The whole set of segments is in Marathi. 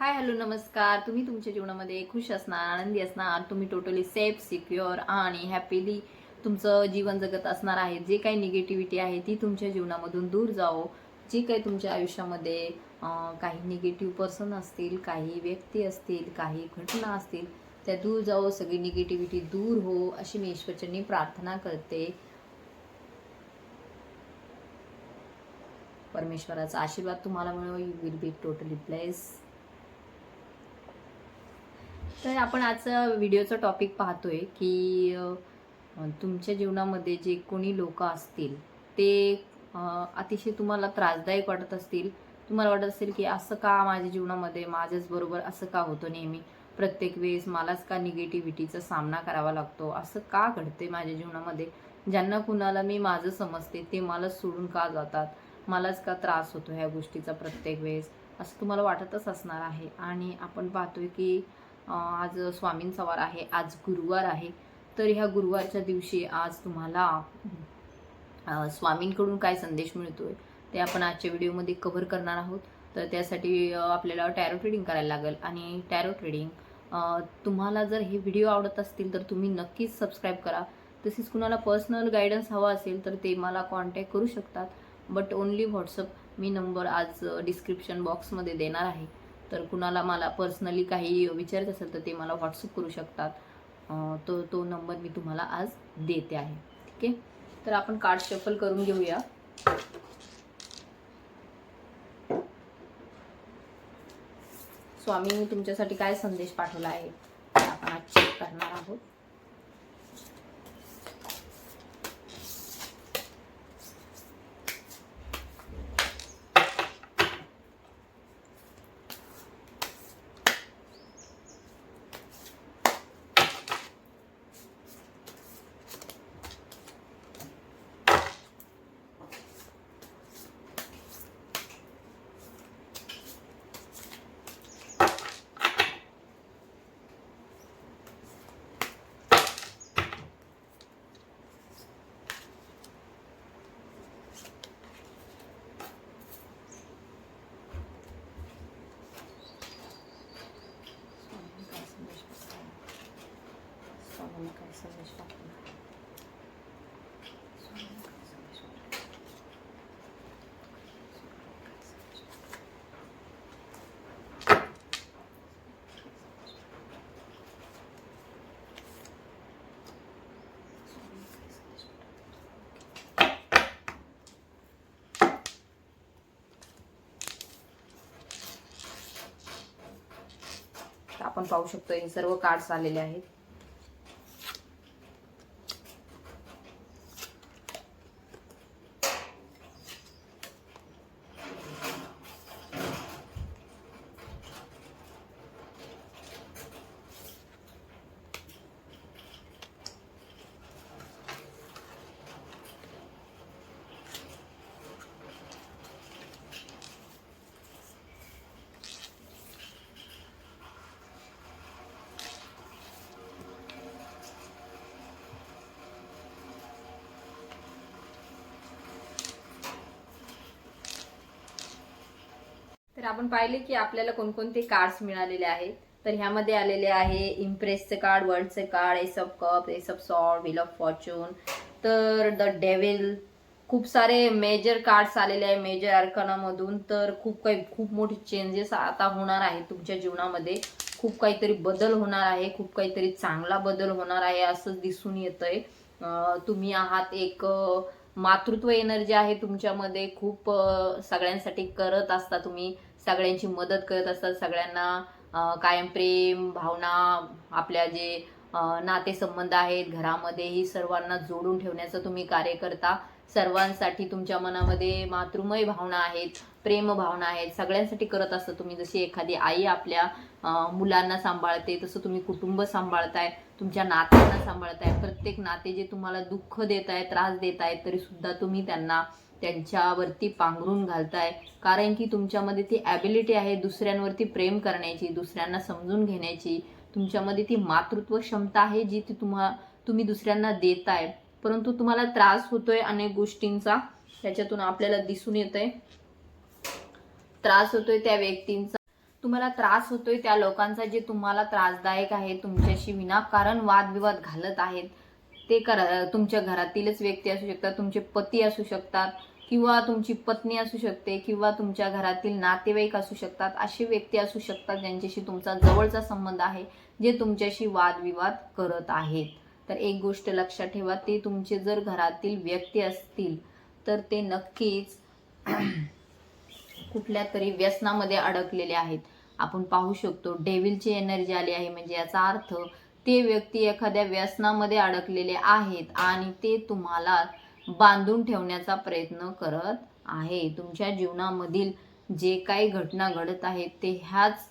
हाय हॅलो नमस्कार. तुम्ही तुमच्या जीवनामध्ये खुश असणार आनंदी असणार. तुम्ही टोटली सेफ सिक्युअर आणि हॅपीली तुमचं जीवन जगत असणार आहे. जे काही निगेटिव्हिटी आहे ती तुमच्या जीवनामधून दूर जाओ जी काही तुमच्या आयुष्यामध्ये काही निगेटिव्ह पर्सन असतील काही व्यक्ती असतील काही घटना असतील त्या दूर जाओ सगळी निगेटिव्हिटी दूर हो अशी मी ईश्वरचरणी प्रार्थना करते. परमेश्वराचा आशीर्वाद तुम्हाला मिळो. You will be totally bless तर आपण आजचा व्हिडिओचा टॉपिक पाहतोय की तुमच्या जीवनामध्ये जे कोणी लोक असतील ते अतिशय तुम्हाला त्रासदायक वाटत असतील. तुम्हाला वाटत असेल की असं का माझ्या जीवनामध्ये माझ्याच बरोबर असं का होतं नेहमी? प्रत्येक वेळेस मलाच का निगेटिव्हिटीचा सामना करावा लागतो? असं का घडते माझ्या जीवनामध्ये? ज्यांना कुणाला मी माझं समजते ते मला सोडून का जातात? मलाच का त्रास होतो ह्या गोष्टीचा प्रत्येक वेळेस? असं तुम्हाला वाटतच असणार आहे. आणि आपण पाहतोय की आज स्वामींचा वार आहे आज गुरुवार आहे. तर ह्या गुरुवारच्या दिवशी आज तुम्हाला स्वामींकडून काय संदेश मिळतोय ते आपण आजच्या व्हिडिओमध्ये कव्हर करणार आहोत. तर त्यासाठी आपल्याला टॅरो ट्रेडिंग करायला लागेल. आणि टॅरो ट्रेडिंग तुम्हाला जर हे व्हिडिओ आवडत असतील तर तुम्ही नक्कीच सबस्क्राईब करा. तसेच कुणाला पर्सनल गायडन्स हवा असेल तर ते मला कॉन्टॅक्ट करू शकतात. बट ओन्ली व्हॉट्सअप मी नंबर आज डिस्क्रिप्शन बॉक्समध्ये देणार आहे. तर कुणाला मला पर्सनली काही विचारत असेल तर ते मला व्हॉट्सअप करू शकतात. तो तो नंबर मी तुम्हाला आज देते आहे. ठीक आहे? तर आपण कार्ड शफल करून घेऊया. स्वामींनी तुमच्यासाठी काय संदेश पाठवला आहे? आपण आज चेक करणार आहोत स्वामी काय संदेश पाठवला स्वामी काय संदेश पाठवला स्वामी काय संदेश पाठवला? स्वामी काय संदेश पाठवला? तर आपण पाहू शकतो हे सर्व कार्ड्स आलेले आहेत तर आपण पाहिले की आपल्याला कोणकोणते कार्ड्स मिळालेले आहेत. तर ह्यामध्ये आलेले आहे इम्प्रेसचे card वर्ल्डचे card ace of cup ace of salt wheel of fortune तर द डेव्हिल खूप सारे मेजर कार्ड्स आलेले आहे मेजर अर्कनामधून तर खूप काही खूप मोठे चेंजेस आता होणार आहेत तुमच्या जीवनामध्ये. खूप काहीतरी बदल होणार आहे खूप काहीतरी चांगला बदल होणार आहे असं दिसून येतंय. तुम्ही आहात एक मातृत्व एनर्जी आहे तुमच्यामध्ये. खूप सगळ्यांसाठी करत असता तुम्ही. सगळ्यांची मदत करत असता. सगळ्यांना कायम प्रेम भावना आपल्या जे नातेसंबंध आहेत घरामध्येही सर्वांना जोडून ठेवण्याचं तुम्ही कार्य करता. सर्वांसाठी तुमच्या मनामध्ये मातृमय भावना आहेत प्रेम भावना आहेत. सगळ्यांसाठी करत असता तुम्ही. जशी एखादी आई आपल्या मुलांना सांभाळते तसं तुम्ही कुटुंब सांभाळताय. तुमच्या नात्यांना सांभाळताय प्रत्येक नाते जे तुम्हाला दुःख देत आहे त्रास देत आहेत तरी सुद्धा तुम्ही त्यांना त्यांच्यावरती पांघरून घालताय. कारण की तुमच्यामध्ये ती ॲबिलिटी आहे दुसऱ्यांवरती प्रेम करण्याची दुसऱ्यांना समजून घेण्याची. तुमच्यामध्ये ती मातृत्व क्षमता आहे जी ती तुम्हा तुम्ही दुसऱ्यांना देताय. परंतु तुम्हाला त्रास होतोय अनेक गोष्टींचा त्याच्यातून आपल्याला दिसून येतंय. त्रास होतोय त्या व्यक्तींचा. तुम्हाला त्रास होतोय त्या लोकांचा जे तुम्हाला त्रासदायक आहे तुमच्याशी विनाकारण वादविवाद घालत आहेत ते करा तुमच्या घरातीलच व्यक्ती असू शकतात तुमचे पती असू शकतात किंवा तुमची पत्नी असू शकते किंवा तुमच्या घरातील नातेवाईक असू शकतात असे व्यक्ती असू शकतात ज्यांच्याशी तुमचा जवळचा संबंध आहे जे तुमच्याशी वादविवाद करत आहेत. तर एक गोष्ट लक्षात ठेवा ते तुमचे जर घरातील व्यक्ती असतील तर ते नक्कीच कुठल्या तरी व्यसनामध्ये अडकलेले आहेत. आपण पाहू शकतो डेव्हिलची एनर्जी आली आहे. म्हणजे याचा अर्थ ते व्यक्ती एखाद्या व्यसनामध्ये अडकलेले आहेत आणि ते तुम्हाला बांधून ठेवण्याचा प्रयत्न करत आहे. तुमच्या जीवनामधील जे काही घटना घडत आहेत ते ह्याच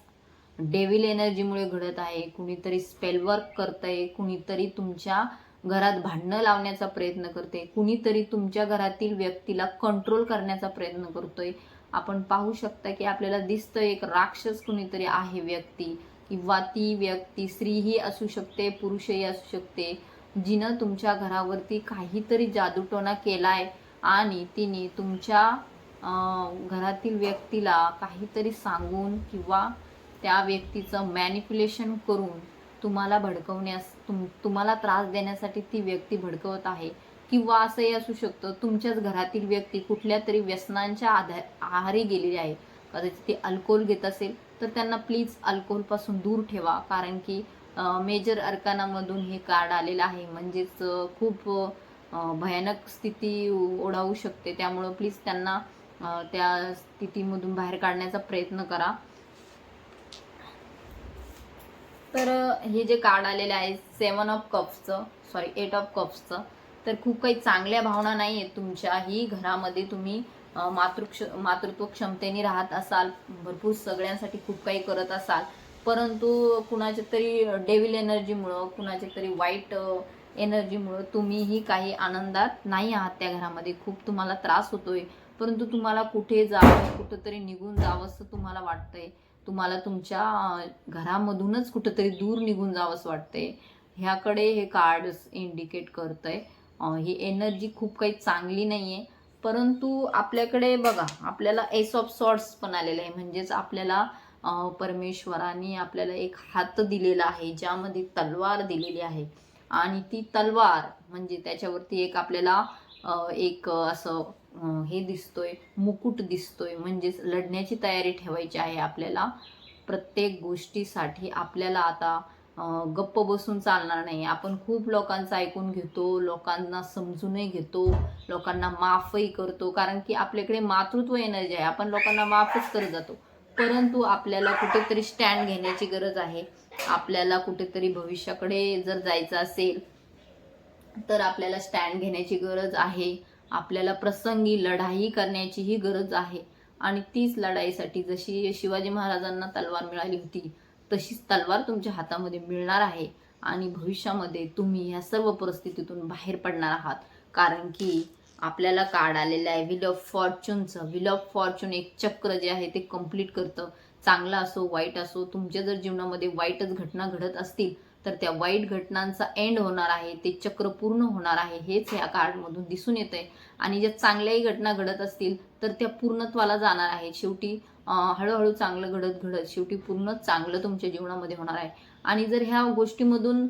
डेव्हिल एनर्जीमुळे घडत आहे. कुणीतरी स्पेलवर्क करतंय कुणीतरी तुमच्या घरात भांडणं लावण्याचा प्रयत्न करते कुणीतरी तुमच्या घरातील व्यक्तीला कंट्रोल करण्याचा प्रयत्न करतोय. आपण पाहू शकता की आपल्याला दिसतं एक राक्षस कुणीतरी आहे व्यक्ती किंवा ती व्यक्ती स्त्रीही असू शकते पुरुषही असू शकते जिनं तुमच्या घरावरती काहीतरी जादूटोणा केलाय आणि तिने तुमच्या घरातील व्यक्तीला काहीतरी सांगून किंवा त्या व्यक्तीचं मॅनिप्युलेशन करून तुम्हाला भडकवण्यास तुम तुम्हाला त्रास देण्यासाठी ती व्यक्ती भडकवत आहे. किंवा असंही असू शकतं. तुमच्याच घरातील व्यक्ती कुठल्या तरी व्यसनांच्या आधा आहारी गेलेली आहे. कदाचित ती अल्कोहोल घेत असेल तर त्यांना प्लीज अल्कोहोलपासून दूर ठेवा. कारण की मेजर अर्कानामधून हे कार्ड आलेलं आहे. म्हणजेच खूप भयानक स्थिती ओढावू शकते. त्यामुळं प्लीज त्यांना त्या स्थितीमधून बाहेर काढण्याचा प्रयत्न करा. तर हे जे कार्ड आलेलं आहे सेवन ऑफ कप्सचं सॉरी एट ऑफ कप्सचं तर खूप काही चांगल्या भावना नाही आहेत तुमच्याही घरामध्ये तुम्ही मातृक्ष मातृत्व क्षमतेने राहत असाल भरपूर सगळ्यांसाठी खूप काही करत असाल. परंतु कुणाच्या तरी डेव्हिल एनर्जीमुळं कुणाच्या तरी वाईट एनर्जीमुळं तुम्हीही काही आनंदात नाही आहात त्या घरामध्ये. खूप तुम्हाला त्रास होतोय. परंतु तुम्हाला कुठे जावं कुठंतरी निघून जावं असं तुम्हाला वाटतंय. तुम्हाला तुमच्या घरामधूनच कुठंतरी दूर निघून जावंसं वाटतंय. ह्याकडे हे कार्ड इंडिकेट करतंय. ही एनर्जी खूप काही चांगली नाही आहे परंतु आपल्याकडे बघा आपल्याला एस ऑफ सॉर्ट्स पण आलेलं आहे. म्हणजेच आपल्याला परमेश्वराने आपल्याला एक हात दिलेला आहे ज्यामध्ये तलवार दिलेली आहे. आणि ती तलवार म्हणजे त्याच्यावरती एक आपल्याला एक असं हे दिसतोय मुकुट दिसतोय. म्हणजेच लढण्याची तयारी ठेवायची आहे आपल्याला. प्रत्येक गोष्टीसाठी आपल्याला आता गप्प बसून चालणार नाही. आपण खूप लोकांचं ऐकून घेतो लोकांना समजूनही घेतो लोकांना माफही करतो कारण की आपल्याकडे मातृत्व एनर्जी आहे. आपण लोकांना माफच करत जातो. परंतु आपल्याला कुठेतरी स्टँड घेण्याची गरज आहे. आपल्याला कुठेतरी भविष्याकडे जर जायचं असेल तर आपल्याला स्टँड घेण्याची गरज आहे. आपल्याला प्रसंगी लढाई करण्याचीही गरज आहे. आणि तीच लढाईसाठी जशी शिवाजी महाराजांना तलवार मिळाली होती तशीच तलवार तुमच्या हातामध्ये मिळणार आहे आणि भविष्यामध्ये तुम्ही ह्या सर्व परिस्थितीतून बाहेर पडणार आहात. कारण की आपल्याला कार्ड आलेलं आहे. व्हील ऑफ फॉर्च्यूनचं व्हील ऑफ फॉर्च्यून एक चक्र जे आहे ते कंप्लीट करतं. चांगला असो वाईट असो तुमच्या जर जीवनामध्ये वाईटच घटना घडत असतील तर त्या वाईट घटनांचा एंड होणार आहे. ते चक्र पूर्ण होणार आहे. हेच ह्या कार्डमधून दिसून येत आहे आणि ज्या चांगल्याही घटना घडत असतील तर त्या पूर्णत्वाला जाणार आहे शेवटी हळूहळू चांगलं घडत घडत शेवटी पूर्ण चांगलं तुमच्या जीवनामध्ये होणार आहे. आणि जर ह्या गोष्टीमधून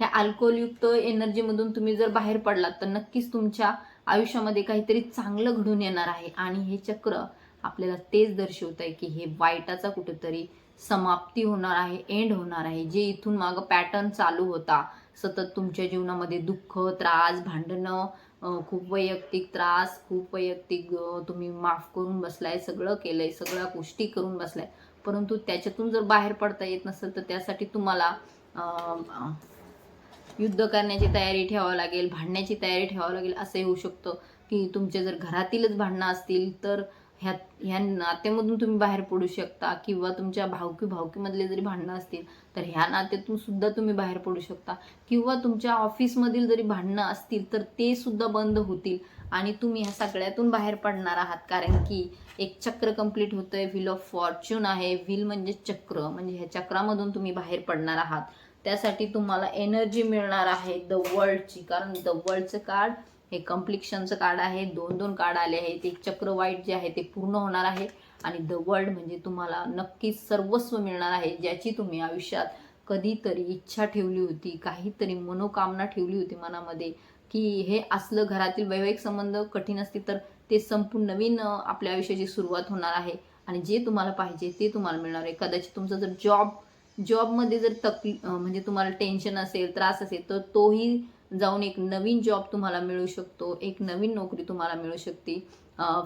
ह्या अल्कोहोलयुक्त एनर्जीमधून तुम्ही जर बाहेर पडलात तर नक्कीच तुमच्या आयुष्यामध्ये काहीतरी चांगलं घडून येणार आहे. आणि हे चक्र आपल्याला तेच दर्शवत आहे की हे वाईटाचा कुठेतरी समाप्ती होणार आहे एंड होणार आहे. जे इथून मागं पॅटर्न चालू होता सतत तुमच्या जीवनामध्ये दुःख त्रास भांडणं खूप वैयक्तिक त्रास खूप वैयक्तिक तुम्ही माफ करून बसलाय सगळं केलंय सगळ्या गोष्टी करून बसलाय. परंतु त्याच्यातून जर बाहेर पडता येत नसेल तर त्यासाठी तुम्हाला युद्ध करण्याची तयारी ठेवावं लागेल भांडण्याची तयारी ठेवावं लागेल असंही होऊ शकतं. की तुमचे जर घरातीलच भांडणं असतील तर ह्या ह्या नात्यामधून तुम्ही बाहेर पडू शकता किंवा तुमच्या भावकी भावकीमधले जरी भांडणं असतील तर ह्या नात्यातून सुद्धा तुम्ही बाहेर पडू शकता. किंवा तुमच्या ऑफिसमधील जरी भांडणं असतील तर ते सुद्धा बंद होतील आणि तुम्ही ह्या सगळ्यातून बाहेर पडणार आहात. कारण की एक चक्र कंप्लीट होतं आहे व्हील ऑफ फॉर्च्यून आहे. व्हील म्हणजे चक्र म्हणजे ह्या चक्रामधून तुम्ही बाहेर पडणार आहात. त्यासाठी तुम्हाला एनर्जी मिळणार आहे द वर्ल्डची कारण द वर्ल्डचं कार्ड हे कम्प्लिक्शनचं कार्ड आहे दोन दोन कार्ड आले आहेत एक चक्र वाईट जे आहे ते पूर्ण होणार आहे आणि द वर्ल्ड म्हणजे तुम्हाला नक्कीच सर्वस्व मिळणार आहे ज्याची तुम्ही आयुष्यात कधीतरी इच्छा ठेवली होती काहीतरी मनोकामना ठेवली होती मनामध्ये की हे असलं घरातील वैवाहिक संबंध कठीण असतील तर ते संपूर्ण नवीन आपल्या आयुष्याची सुरुवात होणार आहे आणि जे तुम्हाला पाहिजे ते तुम्हाला मिळणार आहे. कदाचित तुमचा जर जॉब जॉबमध्ये जर तकली म्हणजे तुम्हाला टेन्शन असेल त्रास असेल तर तोही जाऊन एक नवीन जॉब तुम्हाला मिळू शकतो एक नवीन नोकरी तुम्हाला मिळू शकते.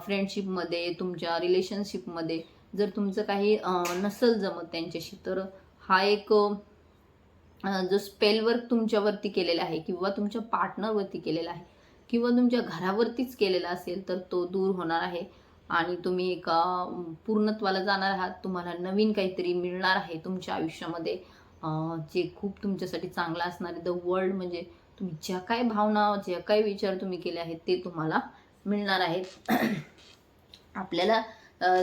फ्रेंडशिपमध्ये तुमच्या रिलेशनशिपमध्ये जर तुमचं काही नसल जमत त्यांच्याशी तर हा एक जो स्पेल वर्क तुमच्यावरती केलेला आहे किंवा तुमच्या पार्टनरवरती केलेला आहे किंवा तुमच्या घरावरतीच केलेला असेल तर तो दूर होणार आहे. आणि तुम्ही एका पूर्णत्वाला जाणार आहात. तुम्हाला नवीन काहीतरी मिळणार आहे तुमच्या आयुष्यामध्ये. जे खूप तुमच्यासाठी चांगलं असणार आहे. द वर्ल्ड म्हणजे तुम्ही ज्या काही भावना ज्या काही विचार तुम्ही केले आहेत ते तुम्हाला मिळणार आहेत. आपल्याला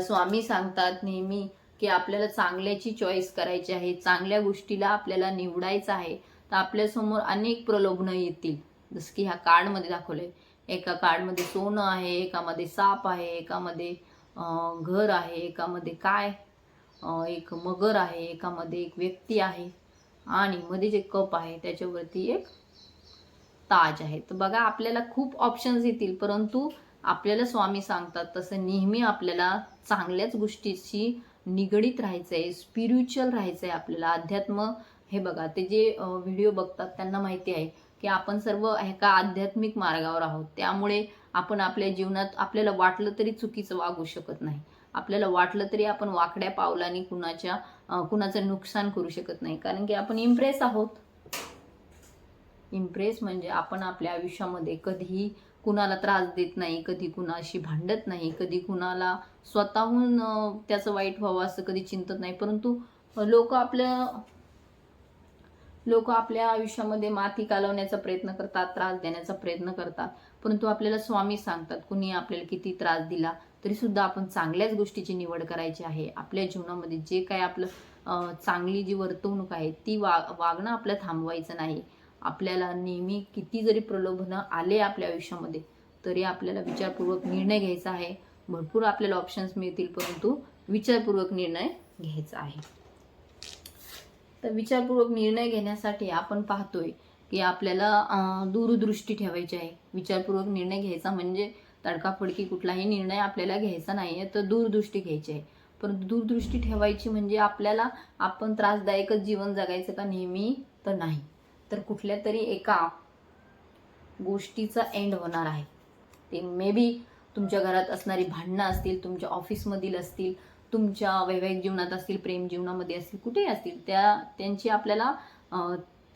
स्वामी सांगतात नेहमी की आपल्याला चांगल्याची चॉईस करायची आहे चांगल्या गोष्टीला आपल्याला निवडायचं आहे तर आपल्यासमोर अनेक प्रलोभनं येतील. जसं की ह्या कार्डमध्ये दाखवलंय. एका कार्डमध्ये सोनं आहे एकामध्ये साप आहे एकामध्ये घर आहे एकामध्ये काय? एक मगर आहे एकामध्ये एक व्यक्ती आहे. आणि मध्ये जे कप आहे त्याच्यावरती एक ताज आहे. तर बघा आपल्याला खूप ऑप्शन्स येतील परंतु आपल्याला स्वामी सांगतात तसं नेहमी आपल्याला चांगल्याच गोष्टीशी निगडीत राहायचं आहे स्पिरिच्युअल राहायचं आहे आपल्याला. अध्यात्म हे बघा ते जे व्हिडिओ बघतात त्यांना माहिती आहे की आपण सर्व एका आध्यात्मिक मार्गावर आहोत. त्यामुळे आपण आपल्या जीवनात आपल्याला वाटलं तरी चुकीचं वागू शकत नाही. आपल्याला वाटलं तरी आपण वाकड्या पावलांनी कुणाच्या कुणाचं नुकसान करू शकत नाही. कारण की आपण इम्प्रेस आहोत. इम्प्रेस म्हणजे आपण आपल्या आयुष्यामध्ये कधीही कुणाला त्रास देत नाही कधी कुणाशी भांडत नाही कधी कुणाला स्वतःहून त्याचं वाईट व्हावं असं कधी चिंतत नाही. परंतु लोक आपल्या लोक आपल्या आयुष्यामध्ये माती कालवण्याचा प्रयत्न करतात त्रास देण्याचा प्रयत्न करतात. परंतु आपल्याला स्वामी सांगतात कुणी आपल्याला किती त्रास दिला तरी सुद्धा आपण चांगल्याच गोष्टीची निवड करायची आहे. आपल्या जीवनामध्ये जे काय आपलं चांगली जी वर्तवणूक आहे ती वा वागणं आपलं थांबवायचं नाही. आपल्याला नेहमी किती जरी प्रलोभनं आले आपल्या आयुष्यामध्ये तरी आपल्याला विचारपूर्वक निर्णय घ्यायचा आहे. भरपूर आपल्याला ऑप्शन्स मिळतील परंतु विचारपूर्वक निर्णय घ्यायचा आहे. तर विचारपूर्वक निर्णय घेण्यासाठी आपण पाहतोय की आपल्याला दूरदृष्टी ठेवायची आहे. विचारपूर्वक निर्णय घ्यायचा म्हणजे तडकाफडकी कुठलाही निर्णय आपल्याला घ्यायचा नाही आहे तर दूरदृष्टी घ्यायची आहे. परंतु दूरदृष्टी ठेवायची म्हणजे आपल्याला आपण त्रासदायकच जीवन जगायचं का नेहमी तर नाही. तर कुठल्या तरी एका गोष्टीचा एंड होणार आहे. ते मे बी तुमच्या घरात असणारी भांडणं असतील तुमच्या ऑफिसमधील असतील तुमच्या वैवाहिक जीवनात असतील प्रेम जीवनामध्ये असतील कुठेही असतील त्या त्यांची आपल्याला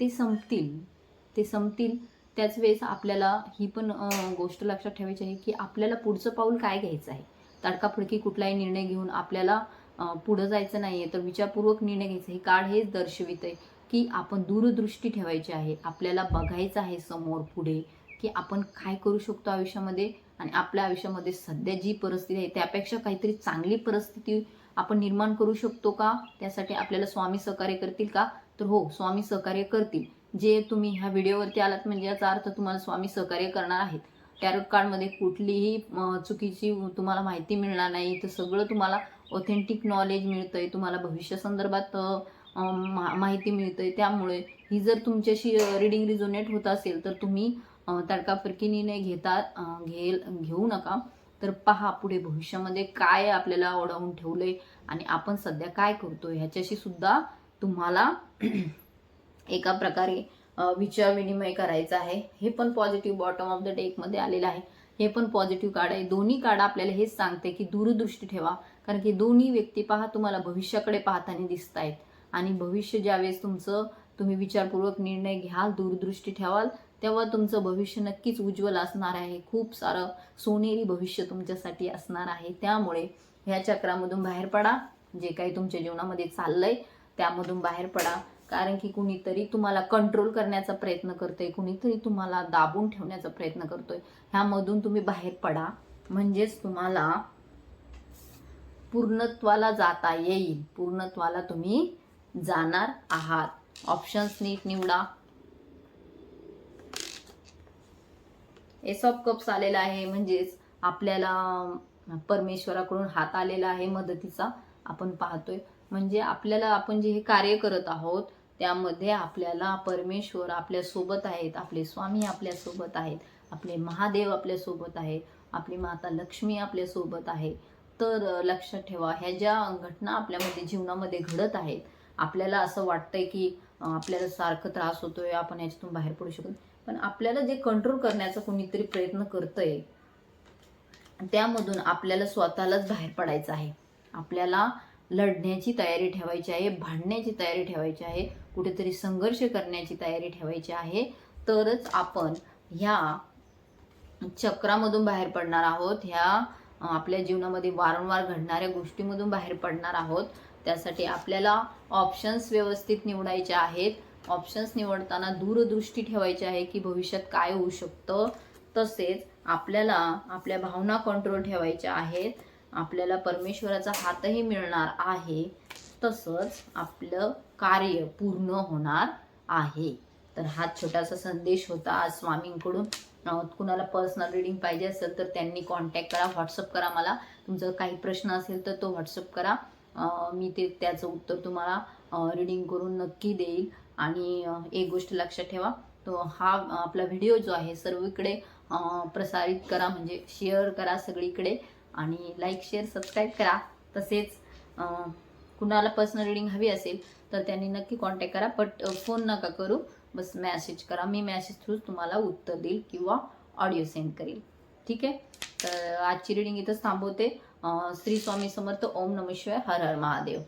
ते संपतील. ते संपतील. त्याच वेळेस आपल्याला ही पण गोष्ट लक्षात ठेवायची आहे की आपल्याला पुढचं पाऊल काय घ्यायचं आहे? तडकाफडकी कुठलाही निर्णय घेऊन आपल्याला पुढं जायचं नाही आहे तर विचारपूर्वक निर्णय घ्यायचा हे कार्ड हेच दर्शवित आहे की आपण दूरदृष्टी ठेवायची आहे आपल्याला बघायचं आहे समोर पुढे की आपण काय करू शकतो आयुष्यामध्ये आणि आपल्या आयुष्यामध्ये सध्या जी परिस्थिती आहे त्यापेक्षा काहीतरी चांगली परिस्थिती आपण निर्माण करू शकतो का? त्यासाठी आपल्याला स्वामी सहकार्य करतील का? तर हो स्वामी सहकार्य करतील. जे तुम्ही ह्या व्हिडिओवरती आलात म्हणजे याचा अर्थ तुम्हाला स्वामी सहकार्य करणार आहेत. टॅरोट कार्डमध्ये कुठलीही चुकीची तुम्हाला माहिती मिळणार नाही. तर सगळं तुम्हाला ऑथेंटिक नॉलेज मिळतंय. तुम्हाला भविष्यासंदर्भात मा- माहिती मिळते त्यामुळे ही जर तुमच्याशी रिडिंग रिझोनेट होत असेल तर तुम्ही अं, तडकाफडकी निर्णय घेतात घेल घेऊ नका. तर पहा पुढे भविष्यामध्ये काय आपल्याला ओढावून ठेवलंय आणि आपण सध्या काय करतो ह्याच्याशी सुद्धा तुम्हाला एका प्रकारे विचार विनिमय करायचा आहे. हे पण पॉझिटिव्ह बॉटम ऑफ द डेकमध्ये आलेलं आहे. हे पण पॉझिटिव्ह कार्ड आहे. दोन्ही कार्ड आपल्याला हेच सांगते की दूरदृष्टी ठेवा. कारण की दोन्ही व्यक्ती पहा तुम्हाला भविष्याकडे पाहताना दिसत आहेत आणि भविष्य ज्यावेळेस तुमचं तुम्ही विचारपूर्वक निर्णय घ्याल दूरदृष्टी ठेवाल तेव्हा तुमचं भविष्य नक्कीच उज्ज्वल असणार आहे. खूप सारं सोनेरी भविष्य तुमच्यासाठी असणार आहे. त्यामुळे ह्या चक्रामधून बाहेर पडा. जे काही तुमच्या जीवनामध्ये चाललंय त्यामधून बाहेर पडा. कारण की कुणीतरी तुम्हाला कंट्रोल करण्याचा प्रयत्न करतोय कुणीतरी तुम्हाला दाबून ठेवण्याचा प्रयत्न करतोय. ह्यामधून तुम्ही बाहेर पडा. म्हणजेच तुम्हाला पूर्णत्वाला जाता येईल. पूर्णत्वाला तुम्ही जाणार आहात. ऑप्शन्स नीट निवडा. एस ऑफ कप्स आलेला आहे म्हणजेच आपल्याला परमेश्वराकडून हात आलेला आहे मदतीचा. आपण पाहतोय. म्हणजे आपल्याला आपण जे हे कार्य करत आहोत त्यामध्ये आपल्याला परमेश्वर आपल्यासोबत आहेत. आपले स्वामी आपल्यासोबत आहेत. आपले महादेव आपल्यासोबत आहेत. आपली माता लक्ष्मी आपल्यासोबत आहे. तर लक्षात ठेवा ह्या ज्या घटना आपल्यामध्ये जीवनामध्ये घडत आहेत आपल्याला असं वाटतंय की आपल्याला सारखं त्रास होतोय आपण याच्यातून बाहेर पडू शकतो पण आपल्याला जे कंट्रोल करण्याचा कोणीतरी प्रयत्न करतंय त्यामधून आपल्याला स्वतःलाच बाहेर पडायचं आहे. आपल्याला लढण्याची तयारी ठेवायची आहे भांडण्याची तयारी ठेवायची आहे कुठेतरी संघर्ष करण्याची तयारी ठेवायची आहे. तरच आपण ह्या चक्रामधून बाहेर पडणार आहोत ह्या आपल्या जीवनामध्ये वारंवार घडणाऱ्या गोष्टीमधून बाहेर पडणार आहोत. त्यासाठी आपल्याला ऑप्शन्स व्यवस्थित निवडायचे आहेत. ऑप्शन्स निवडताना दूरदृष्टी ठेवायची आहे की भविष्यात काय होऊ शकतं. तसेच आपल्याला आपल्या भावना कंट्रोल ठेवायच्या आहेत. आपल्याला परमेश्वराचा हातही मिळणार आहे. तसंच आपलं कार्य पूर्ण होणार आहे. तर हा छोटासा संदेश होता. आज स्वामींकडून कुणाला पर्सनल रिडिंग पाहिजे असेल तर त्यांनी कॉन्टॅक्ट करा. व्हॉट्सअप करा मला. तुमचं काही प्रश्न असेल तर तो व्हॉट्सअप करा. मी ते त्याचं उत्तर तुम्हाला रिडिंग करून नक्की देईल. आणि एक गोष्ट लक्षात ठेवा तो हा आपला व्हिडिओ जो आहे सर्वीकडे प्रसारित करा. म्हणजे शेअर करा सगळीकडे आणि लाईक शेअर सबस्क्राईब करा. तसेच कुणाला पर्सनल रिडिंग हवी असेल तर त्यांनी नक्की कॉन्टॅक्ट करा. बट फोन नका करू. बस मॅसेज करा. मी मॅसेज थ्रू तुम्हाला उत्तर देईल किंवा ऑडिओ सेंड करेल. ठीक आहे? तर आजची रिडिंग इथंच थांबवते. श्री स्वामी समर्थ ओम नम शिवाय हर हर महादेव.